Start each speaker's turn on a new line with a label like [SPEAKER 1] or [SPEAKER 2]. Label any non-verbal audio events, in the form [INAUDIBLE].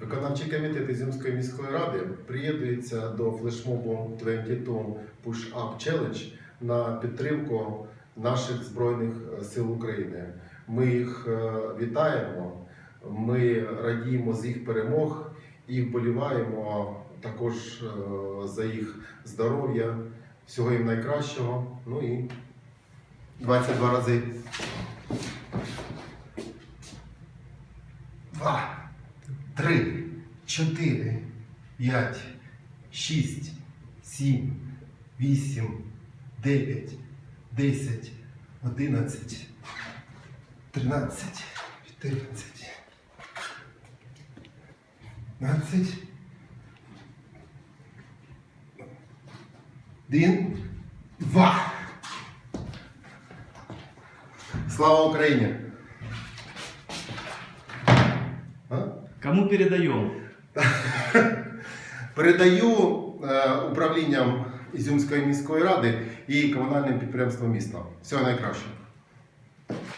[SPEAKER 1] Виконавчий комітет Ізюмської міської ради приєднується до флешмобу 22 Push Up Challenge на підтримку наших Збройних сил України. Ми їх е, вітаємо, ми радіємо з їх перемог і вболіваємо також е, за їх здоров'я, всього їм найкращого. Ну і 22 рази. Два три, чотири, п'ять, шість, сім, вісім, дев'ять, десять, одинадцять, тринадцять, чотирнадцять, п'ятнадцять. Один, два. Слава Україні! А?
[SPEAKER 2] Кому передаем? [LAUGHS]
[SPEAKER 1] Передаю е, управлінням Ізюмської міської ради і комунальним підприємствам міста. Всього найкращого.